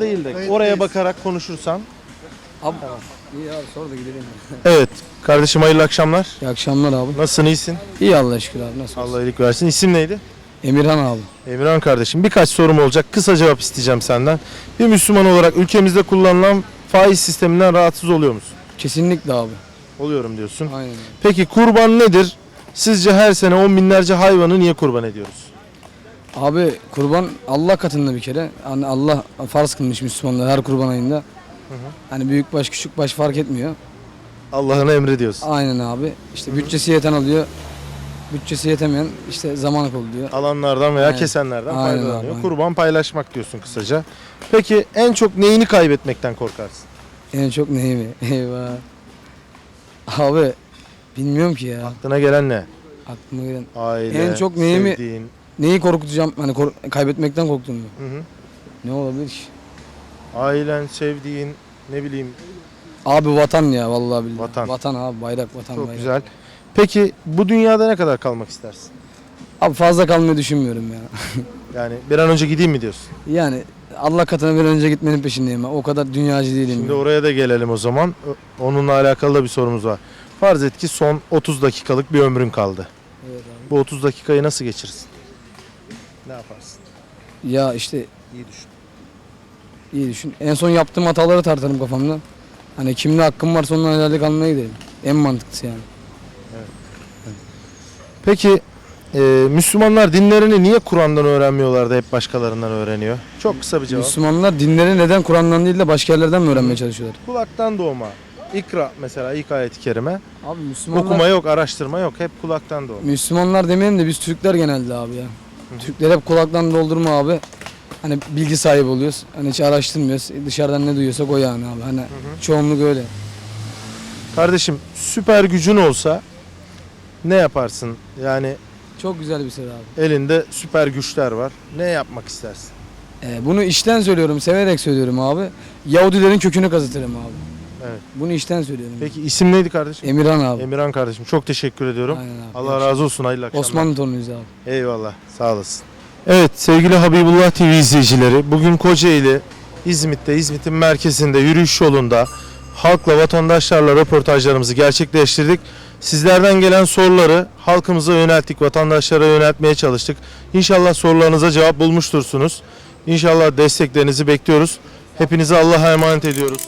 değil de oraya bakarak konuşursan. Abi iyi abi sor da gidelim. Evet. Kardeşim hayırlı akşamlar. İyi akşamlar abi. Nasılsın iyisin? İyi Allah'a şükür abi nasıl? Allah iyilik versin. İsim neydi? Emirhan abi. Emirhan kardeşim birkaç sorum olacak. Kısa cevap isteyeceğim senden. Bir Müslüman olarak ülkemizde kullanılan faiz sisteminden rahatsız oluyor musun? Kesinlikle abi. Oluyorum diyorsun. Aynen. Peki kurban nedir? Sizce her sene on binlerce hayvanı niye kurban ediyoruz? Abi kurban Allah katında bir kere. Hani Allah farz kılmış Müslümanlar her kurban ayında. Hani büyük baş küçük baş fark etmiyor. Allah'ına emrediyorsun. Aynen abi. İşte bütçesi yeten alıyor. Bütçesi yetemeyen işte zaman oluyor. Alanlardan veya Evet. kesenlerden Aynen abi, faydalanıyor. aynen. Kurban paylaşmak diyorsun kısaca. Peki en çok neyini kaybetmekten korkarsın? En çok neyi mi? Eyvah. Abi bilmiyorum ki ya. Aklına gelen ne? Aklıma gelen. Aile, En çok neyimi- sevdiğin. Neyi korkutacağım? Hani kor- kaybetmekten korktum mu? Hı hı. Ne olabilir ki? Ailen, sevdiğin, ne bileyim Abi vatan ya vallahi billahi. Vatan. Vatan abi bayrak vatan çok bayrak. güzel. Peki bu dünyada ne kadar kalmak istersin? Abi fazla kalmayı düşünmüyorum ya. Yani bir an önce gideyim mi diyorsun? yani Allah katına bir an önce gitmenin peşindeyim ben. O kadar dünyacı değilim. Şimdi ya. oraya da gelelim o zaman. Onunla alakalı da bir sorumuz var. Farz et ki son 30 dakikalık bir ömrün kaldı. Evet abi. Bu 30 dakikayı nasıl geçirirsin? Ne yaparsın? Ya işte İyi düşün. iyi düşün. En son yaptığım hataları tartarım kafamda. Hani kimde hakkım varsa ondan helallik almaya gidelim. En mantıklısı yani. Peki e, Müslümanlar dinlerini niye Kur'an'dan öğrenmiyorlar da hep başkalarından öğreniyor? Çok kısa bir cevap. Müslümanlar dinleri neden Kur'an'dan değil de başka yerlerden mi öğrenmeye çalışıyorlar? Kulaktan doğma. İkra mesela ilk ayet-i kerime. Abi Müslümanlar Okuma yok, araştırma yok. Hep kulaktan doğma. Müslümanlar demeyelim de biz Türkler genelde abi ya. Türkler hep kulaktan doldurma abi. Hani bilgi sahibi oluyoruz. Hani hiç araştırmıyoruz. Dışarıdan ne duyuyorsak o yani abi. Hani çoğunluk öyle. Kardeşim süper gücün olsa ne yaparsın? Yani Çok güzel bir soru abi. elinde süper güçler var. Ne yapmak istersin? Ee, bunu işten söylüyorum, severek söylüyorum abi. Yahudilerin kökünü kazıtırım abi. Evet. Bunu işten söylüyorum. Peki isim neydi kardeşim? Emirhan abi. Emirhan kardeşim çok teşekkür ediyorum. Aynen abi. Allah razı olsun. Hayırlı akşamlar. Osmanlı torunuyuz abi. Eyvallah. Sağ olasın. Evet sevgili Habibullah TV izleyicileri bugün Kocaeli İzmit'te İzmit'in merkezinde yürüyüş yolunda halkla vatandaşlarla röportajlarımızı gerçekleştirdik. Sizlerden gelen soruları halkımıza yönelttik, vatandaşlara yöneltmeye çalıştık. İnşallah sorularınıza cevap bulmuştursunuz. İnşallah desteklerinizi bekliyoruz. Hepinizi Allah'a emanet ediyoruz.